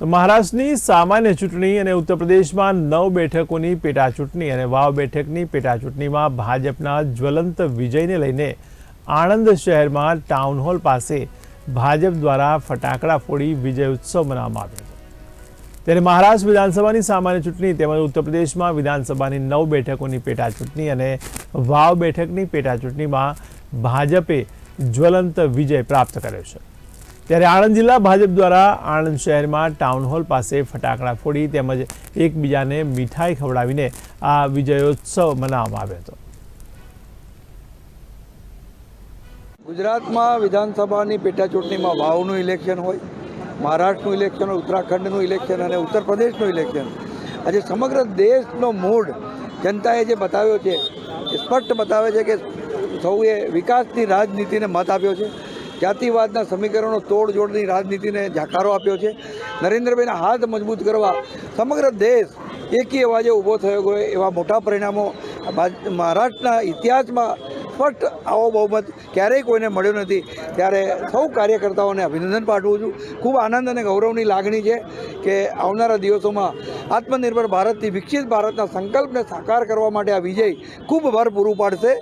તો મહારાષ્ટ્રની સામાન્ય ચૂંટણી અને ઉત્તર પ્રદેશમાં નવ બેઠકોની પેટા ચૂંટણી અને વાવ બેઠકની પેટા ચૂંટણીમાં ભાજપના જ્વલંત વિજયને લઈને આણંદ શહેરમાં ટાઉન હોલ પાસે ભાજપ દ્વારા ફટાકડા ફોડી વિજય ઉત્સવ મનાવવામાં આવ્યો હતો. ત્યારે મહારાષ્ટ્ર વિધાનસભાની સામાન્ય ચૂંટણી તેમજ ઉત્તર પ્રદેશમાં વિધાનસભાની નવ બેઠકોની પેટા ચૂંટણી અને વાવ બેઠકની પેટા ચૂંટણીમાં ભાજપે જ્વલંત વિજય પ્રાપ્ત કર્યો છે. ત્યારે આણંદ જિલ્લા ભાજપ દ્વારા આણંદ શહેરમાં ટાઉન હોલ પાસે ફટાકડા ફોડી તેમજ એકબીજાને મીઠાઈ ખવડાવીને આ વિજયોત્સવ મનાવવામાં આવ્યો હતો. ગુજરાતમાં વિધાનસભાની પેટા ચૂંટણીમાં વાવનું ઇલેક્શન હોય, મહારાષ્ટ્રનું ઇલેક્શન હોય, ઉત્તરાખંડનું ઇલેક્શન અને ઉત્તર પ્રદેશનું ઇલેક્શન આજે સમગ્ર દેશનો મૂડ જનતાએ જે બતાવ્યો છે સ્પષ્ટ બતાવે છે કે સૌએ વિકાસની રાજનીતિને મત આપ્યો છે. જાતિવાદના સમીકરણો તોડજોડની રાજનીતિને જાકારો આપ્યો છે. નરેન્દ્રભાઈના હાથ મજબૂત કરવા સમગ્ર દેશ એકી અવાજે ઊભો થયો ગયો. એવા મોટા પરિણામો મહારાષ્ટ્રના ઇતિહાસમાં સ્પષ્ટ આવો બહુમત ક્યારેય કોઈને મળ્યો નથી. ત્યારે સૌ કાર્યકર્તાઓને અભિનંદન પાઠવું છું. ખૂબ આનંદ અને ગૌરવની લાગણી છે કે આવનારા દિવસોમાં આત્મનિર્ભર ભારતથી વિકસિત ભારતના સંકલ્પને સાકાર કરવા માટે આ વિજય ખૂબ ભર પૂરું પાડશે.